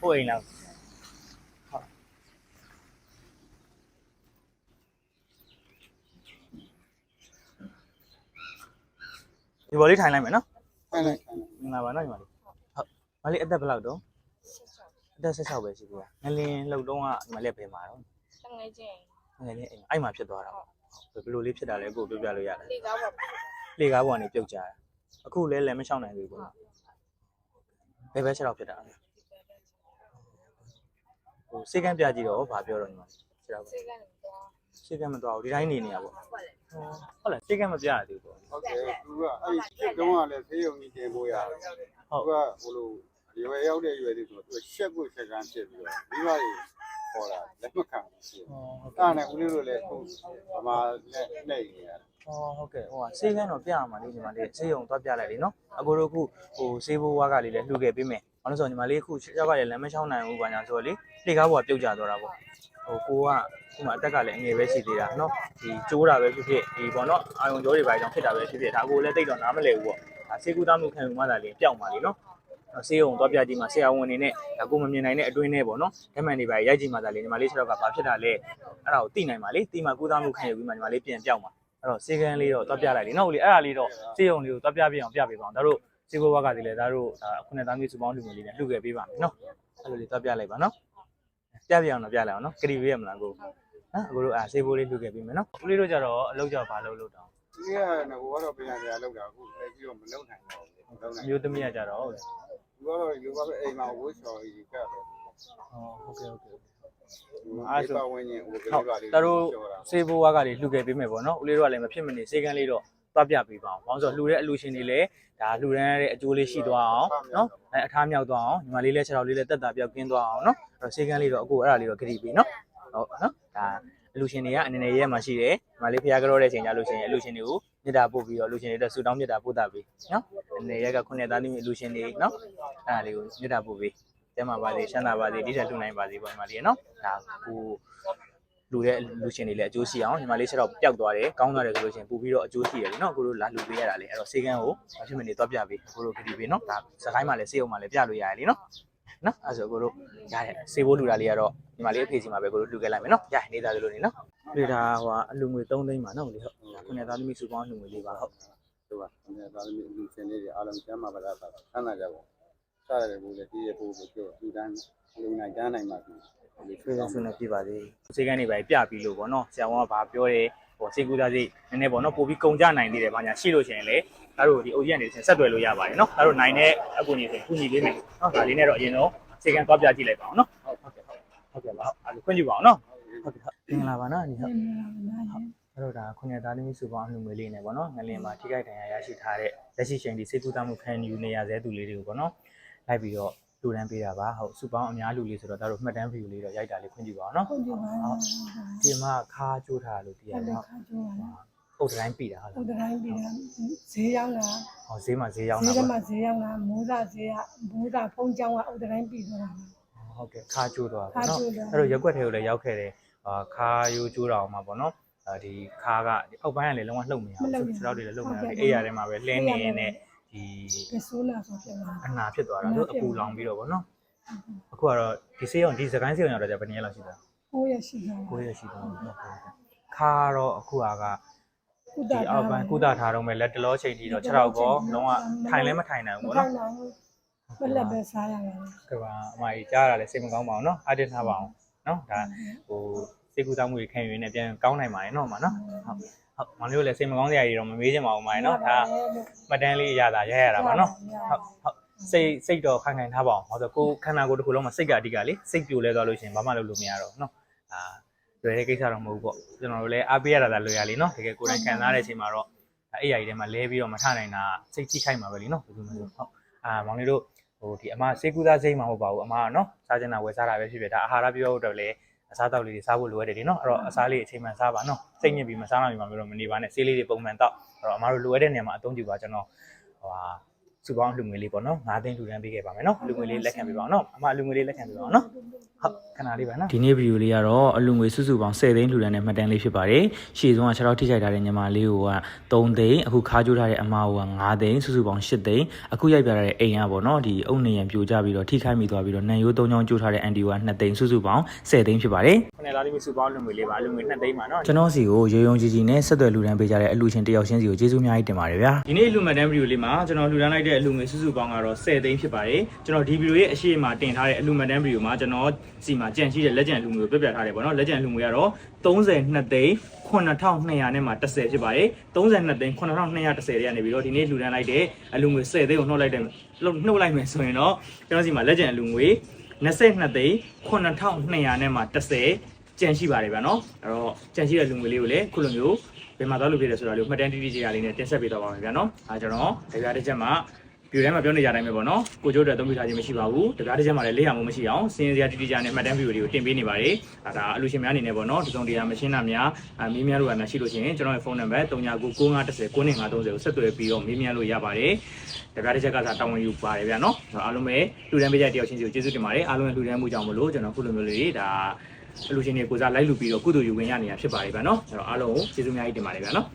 ဟိုအိမ်လားဟုတ်ဒီဘော်လေးထိုင်လိုက်မယ်နော်အဲ့လိုက်မင်္ဂလာပါနော်ညီမလေးဟုတ်မလေးအသက်ဘယ်လောက်တော့အသက်16ပဲရှိသေးတာငလင်းလှုပ်တော့ကညီမလေးဘယ်မှာတော့တငယ်ချင်းငလင်းအိမ်အဲ့မှာဖြစ်သွားတာဘယ်လိုလေးဖြစ်တာလဲကိုပြောပြလို့ရတယ်လေကားပေါ့လေကားပေါ်ကနေပြုတ်ကြတာအခုလဲလည်းမချောင်းနိုင်သေးဘူးပေါ့ဘယ်ဘက်ချက်တော့ဖြစ်တာလဲ ဟိုစိတ်ကန်းပြကြည့်တော့ဘာပြောတော့ညီမချက်တော့စိတ်ကနေတော့စိတ်ကန်းမသွားဘူးဒီတိုင်းနေနေရပေါ့ဟုတ်လားစိတ်ကန်းမပြရသေးဘူးပေါ့ဟုတ်တယ်သူကအဲ့ဒီစစ်တုံးကလည်းဆေးရုံကြီးတင်ဖို့ရတယ်သူကဟိုလိုရွယ်ရောက်တဲ့ရွယ်တွေဆိုတော့သူရှက်ကိုရှက်ကန်းဖြစ်ပြီးတော့မိဘတွေခေါ်တာလက်မခံဘူးရှိတယ်ဟုတ်အဲ့ဒါနဲ့ဦးလေးတို့လည်းအခုဗမာနဲ့နှိပ်နေရတယ်ဟောဟုတ်ကဲ့ဟိုကဆေးကန်းတော့ပြရမှာလေညီမလေးဆေးရုံသွားပြလိုက်လေနော်အကိုတို့အခုဟိုဆေးဘိုးဝါးကလေးလည်းလှူခဲ့ပေးမယ်ဘာ လို့ဆိုညီမလေးအခုရောက်ကလည်းလမ်းမချောင်းနိုင်ဘူးဘာညာဆိုတော့လေလေကားပေါ်ကပြုတ်ကြသွားတာပေါ့ဟိုကိုကခုမှအတက်ကလည်းအငယ်ပဲရှိသေးတာနော်ဒီကျိုးတာပဲဖြစ်ဖြစ်ဒီပေါ့နော်အာယုံကြောတွေပါကြောင့်ဖြစ်တာပဲဖြစ်ဖြစ်ဒါကိုလည်းတိတ်တော့နားမလည်ဘူးပေါ့ဒါဆေးကူးသားမှုခံယူမှသာလေပျောက်ပါလေနော်ဆေးရုံသွားပြကြည့်မှာဆရာဝန်နေနဲ့ဒါကိုမမြင်နိုင်တဲ့အတွင်းနဲ့ပေါ့နော်ဓမ္မန်တွေပါရိုက်ကြည့်မှသာလေညီမလေး6ယောက်ကဘာဖြစ်တာလဲအဲ့ဒါကိုသိနိုင်ပါလေသိမှကူးသားမှုခံယူပြီးမှညီမလေးပြန်ပျောက်မှာအဲ့တော့စေကန်းလေးတော့တွားပြလိုက်လေနော်ဦးလေးအဲ့ဒါလေးတော့စေယုံလေးကိုတွားပြပြအောင်ပြပေးပါအောင်ဒါတို့ စေဘဝကတည်းကဒါတို့ဒါခုနှစ်သားမျိုးစုပေါင်းလူငယ်လေးနဲ့လှုပ်ခဲ့ပေးပါမယ်နော်အဲ့လိုလေးတွားပြလိုက်ပါနော်ပြပြအောင်တော့ပြလိုက်အောင်နော်ကတိပေးရမလားကိုနော်အခုတို့အာစေဘိုးလေးလှုပ်ခဲ့ပေးမယ်နော်ဦးလေးတို့ကြတော့အလုပ်ကြောဘာလုပ်လို့တောင်းဒီကငကိုကတော့ပြန်ပြန်လောက်တာအခုလည်းပြီးတော့မလုံနိုင်တော့ဘူးမလုံနိုင်မျိုးသမီးကကြတော့ဟုတ်သူကတော့လူကပဲအိမ်မှာဝှချော်ကြီးကပ်တယ်ဟုတ်ကဲ့ဟုတ်ကဲ့အဲ့ဆိုဝင်ရင်ဟိုကလေးပါလေးဒါတို့စေဘိုးကလေးလှုပ်ခဲ့ပေးမယ်ပေါ့နော်ဦးလေးတို့ကလည်းမဖြစ်မနေစေကန်းလေးတော့ တွားပြပေးပါအောင်ဘာလို့ဆိုတော့လှူတဲ့အလူရှင်တွေလည်းဒါလှူဒန်းရတဲ့အကျိုးလေးရှိသွားအောင်နော်အဲအထားမြောက်သွားအောင်ညီမလေးလည်းခြေထောက်လေးလည်းတက်တာပြောက်ကင်းသွားအောင်နော်အဲ့တော့စေကန်းလေးတော့အခုအဲ့ဒါလေးတော့ဂရိပေးနော်ဟုတ်နော်ဒါအလူရှင်တွေကအနေနဲ့ရဲမှာရှိတယ်ဒီမှာလေးဖျားကြောတဲ့ချိန်ကြလို့ရှိရင်အလူရှင်တွေကိုမြစ်တာပို့ပြီးတော့အလူရှင်တွေအတွက်ဆူတောင်းမြစ်တာပို့တာပေးနော်အနေနဲ့ရကခုနှစ်သားသမီးအလူရှင်တွေနော်အဲ့ဒါလေးကိုမြစ်တာပို့ပေးကျမ်းပါပါစေရှမ်းသာပါစေတိကျလှူနိုင်ပါစေပေါ့ဒီမှာလေးနော်ဒါကို လူတဲ့လူရှင်တွေလည်းအကျိုးရှိအောင်ညီမလေးချက်တော့ပျောက်သွားတယ်ကောင်းသွားတယ်ဆိုလို့ရှိရင်ပို့ပြီးတော့အကျိုးရှိတယ်လीနော်ကိုတို့လာလူပေးရတာလေအဲ့တော့စေကန်းကိုအဖြစ်မနေတော့ပြပေးကိုတို့ခရီးပေးနော်ဒါစကိုင်းမှာလည်းစေုံမှာလည်းပြလို့ရတယ်လीနော်နော်အဲ့ဆိုကိုတို့ရတယ်စေဖို့လူတာလေးကတော့ညီမလေးအဖေစီမှာပဲကိုတို့လူခဲ့လိုက်မယ်နော်ရနေသားလို့နေနော်တွေ့တာဟိုအလူငွေ3သိန်းပါနော်လေဟုတ်ခုနှစ်သားသမီးစုပေါင်းလူငွေလေးပါဟုတ်သူကဒါသမီးလူရှင်လေးတွေအားလုံးကျမ်းမာပါလားဆန္ဒကြပါစားရတယ်ဘူးလေတည်ရဖို့ကိုပြောလူတန်းလူနိုင်တန်းနိုင်ပါပြီ ဆွေးဆုံးဆွေးနေပြပါသေးစေကန်းတွေပဲပြပြီးလို့ပေါ့နော်ဆရာဝန်ကဘာပြောတယ်ဟိုစေကူသားစိနည်းနည်းပေါ့နော်ပို့ပြီးကုန်ကြနိုင်သေးတယ်ဘာညာရှိလို့ရှိရင်လေဒါတို့ဒီအိုကြီးကနေဆက်သွယ်လို့ရပါတယ်နော်ဒါတို့နိုင်တဲ့အကူကြီးဆိုကူညီပေးမယ်နော်ဒါလေးနဲ့တော့အရင်တော့စေကန်းသွားပြကြည့်လိုက်ပါအောင်နော်ဟုတ်ကဲ့ဟုတ်ကဲ့ပါအဲ့လိုခွင့်ပြုပါအောင်နော်ဟုတ်ကဲ့ဟုတ်င်္ဂလာပါနော်ညီဟုတ်အဲ့တော့ဒါခုနှစ်သားသမီးစုပေါင်းအလှူငွေလေးနဲ့ပေါ့နော်ငလင်မှာထိခိုက်ဒဏ်ရာရရှိထားတဲ့လက်ရှိချိန်ဒီစေကူသားမှုခံယူနေရသေးသူလေးတွေကိုပေါ့နော်လိုက်ပြီးတော့ လူတန်းပေးတာပါဟုတ်စုပေါင်းအများလူလေးဆိုတော့ဒါတို့မှတ်တမ်းဗီဒီယိုလေးတော့ရိုက်တာလေးခွင့်ပြုပါအောင်နော်ဟုတ်တယ်ပါဟုတ်ဒီမှာခါကျိုးထားလို့ပြရတယ်တယ်ခါကျိုးပါဟုတ်ပုတ်တိုင်းပြီတာဟုတ်ဟုတ်လားတယ်တိုင်းပြီးတာဈေးရောက်တာဟောဈေးမှာဈေးရောက်ဈေးတာကပေါ့မှဈေးရောက်တာမိုးသားဈေးကမိုးသားဖုံးကြောင်းကဟုတ်တယ်တိုင်းပြီးသွားတာဟုတ်ကဲ့ခါကျိုးသွားပါခါနော်ကျိုးသွားအဲ့တော့ရက်ွက်ထဲကိုလည်းရောက်ခဲ့တယ်အာခါယိုးကျိုးတာအောင်မှာပေါ့နော်အာဒီခါကဒီအောက်ပိုင်းကလည်းလုံးဝလှုပ်မရဘူးခြေထောက်တွေလည်းလှုပ်မရဘူးအိယာထဲမှာပဲလှင်းနေနေ ဒီပစိုးလာဆိုဖြစ်လာအနာဖြစ်သွားတာသူအပူလောင်ပြီးတော့ဗောနော်အခုကတော့ဒီဆေးရုံဒီစကိုင်းဆေးရုံရောက်တော့ကြာဘယ်နှစ်ရက်လောက်ရှိသား9ရက်ရှိသား9ရက်ရှိသားခါတော့အခုကကုသအောက်ပိုင်းကုသထားတော့မဲ့လက်တလောချိန်ထိတော့6တော့ကောလုံးဝထိုင်လည်းမထိုင်နိုင်ဘူးဗောနော်မလက်ပဲစားရမယ်ကဘာအမကြီးကြားရတယ်စိတ်မကောင်းပါဘူးနော်အတင်းထားပါအောင်နော်ဒါဟိုစေကူသားမှုတွေခံယူနေပြန်ကောင်းနိုင်ပါရဲ့နော်မနော်ဟုတ် ဟုတ်မလေးတို့လည်းစိတ်မကောင်းစရာတွေတော့မမေးချင်ပါဘူးမိုင်းနော်ဒါမတန်းလေးရတာရရတာပါနော်ဟုတ်ဟုတ်စိတ်စိတ်တော့ခိုင်ခိုင်ထားပါအောင်ဘာလို့ဆိုကိုခန္ဓာကိုယ်တစ်ခုလုံးမှာစိတ်ကအဓိကလေစိတ်ပြိုလဲသွားလို့ရှိရင်ဘာမှလုပ်လို့မရတော့နော်အာလွယ်တဲ့ကိစ္စတော့မဟုတ်ဘူးပေါ့ကျွန်တော်တို့လည်းအားပေးရတာလည်းလွယ်ရလေနော်တကယ်ကိုယ်တိုင်ခံစားတဲ့အချိန်မှာတော့အဲ့အရာကြီးထဲမှာလဲပြီးတော့မထနိုင်တာစိတ်ကြီးခိုက်မှာပဲလေနော်ဘယ်လိုမှမဟုတ်အာမောင်လေးတို့ဟိုဒီအမစေကူသားစိတ်မှာမဟုတ်ပါဘူးအမကနော်စားကျင်တာဝယ်စားတာပဲဖြစ်ဖြစ်ဒါအာဟာရပြောဖို့တော့လည်း အစားအသောက်လေးတွေစားဖို့လိုအပ်တယ်ဒီနော်အဲ့တော့အစားလေးအချိန်မှန်စားပါနော်စိတ်ညစ်ပြီးမစားနိုင်မှမလို့မနေပါနဲ့ဆေးလေးတွေပုံမှန်တော့အဲ့တော့အမတို့လိုအပ်တဲ့နေရာမှာအသုံးပြုပါကျွန်တော်ဟိုဟာစုပေါင်းလူငွေလေးပေါ့နော်၅သိန်းလူတန်းပေးခဲ့ပါမယ်နော်လူငွေလေးလက်ခံပေးပါအောင်နော်အမလူငွေလေးလက်ခံပေးပါအောင်နော် ဟုတ်ခဏလေးပါနော်ဒီနေ့ဗီဒီယိုလေးကတော့အလူငွေစုစုပေါင်း10သိန်းလှူဒန်းတဲ့မှတ်တမ်းလေးဖြစ်ပါတယ်ရှေ့ဆုံးက6တော့ထိခိုက်ထားတဲ့ညီမလေးကိုက3သိန်းအခုခါးကျိုးထားတဲ့အမကိုက9သိန်းစုစုပေါင်း10သိန်းအခုရိုက်ပြထားတဲ့အိမ်ကပေါ့နော်ဒီအုတ်နေရံပြိုကျပြီးတော့ထိခိုက်မိသွားပြီးတော့နံရိုး3ချောင်းကျိုးထားတဲ့အန်တီက2သိန်းစုစုပေါင်း10သိန်းဖြစ်ပါတယ်ခုနကလာလေးစုပေါင်းလူငွေလေးပါလူငွေ2သိန်းပါနော်ကျွန်တော်စီကိုရေယုံကြည်ကြည်နဲ့ဆက်သွယ်လှူဒန်းပေးကြတဲ့အလူရှင်တယောက်ချင်းစီကိုကျေးဇူးအများကြီးတင်ပါတယ်ဗျာဒီနေ့လူမှတ်တမ်းဗီဒီယိုလေးမှာကျွန်တော်လှူဒန်းလိုက်တဲ့အလူငွေစုစုပေါင်းကတော့10သိန်းဖြစ်ပါတယ်ကျွန်တော်ဒီဗီဒီယိုရဲ့အရှိမတင်ထားတဲ့အလူမှတ်တမ်းဗီဒီယိုမှာကျွန်တော်စီမှာကြံရှိတဲ့လက်ကျန်လူငွေကိုပြပြထားတယ်ပေါ့နော်လက်ကျန်လူငွေကတော့32သိန်း9200နဲ့မှ10ဖြစ်ပါတယ်32သိန်း9210တွေကနေပြီးတော့ဒီနေ့လှူဒန်းလိုက်တဲ့အလူငွေ10သိန်းကိုနှုတ်လိုက်တယ်နှုတ်လိုက်မယ်ဆိုရင်တော့ကျွန်တော်စီမှာလက်ကျန်အလူငွေ22သိန်း9200နဲ့မှ10ကြံရှိပါတယ်ဗျာနော်အဲ့တော့ကြံရှိတဲ့လူငွေလေးကိုလည်းခုလိုမျိုးဘယ်မှာသွားလို့ဖြစ်လဲဆိုတာလေးကိုမှတ်တမ်းတိတိကျကျလေးနဲ့တင်ဆက်ပေးတော့ပါမယ်ဗျာနော်အဲကျွန်တော်ဒပြတစ်ချက်မှာ ပြူထဲမှာပြောနေကြတိုင်းပဲပေါ့နော်ကိုကျိုးတွေသုံးပြထားခြင်းမရှိပါဘူးတပြားတစ်ချက်မှာလည်းလေးရမှုမရှိအောင်စင်းစရာတိတိကျကျနဲ့မှတ်တမ်းဗီဒီယိုတွေကိုတင်ပေးနေပါတယ်အဲဒါအလူရှင်များအနေနဲ့ပေါ့နော်ဒီစုံတရားမရှင်းတာများအမီးများတို့ကများရှိလို့ရှိရင်ကျွန်တော်ရဲ့ဖုန်းနံပါတ်399950 9530ကိုဆက်သွယ်ပြီးတော့မေးမြန်းလို့ရပါတယ်တပြားတစ်ချက်ကစားတောင်းဝင်ယူပါတယ်ဗျာနော်အားလုံးပဲလူတန်းပေးကြတဲ့တယောက်ချင်းစီကိုကျေးဇူးတင်ပါတယ်အားလုံးရဲ့လူတန်းမှုကြောင့်မလို့ကျွန်တော်ခုလိုမျိုးလေးဒါအလူရှင်တွေကိုစားလိုက်လူပြီးတော့ကုသိုလ်ယူဝင်ရနေတာဖြစ်ပါတယ်ဗျာနော်အဲ့တော့အားလုံးကိုကျေးဇူးအများကြီးတင်ပါတယ်ဗျာနော်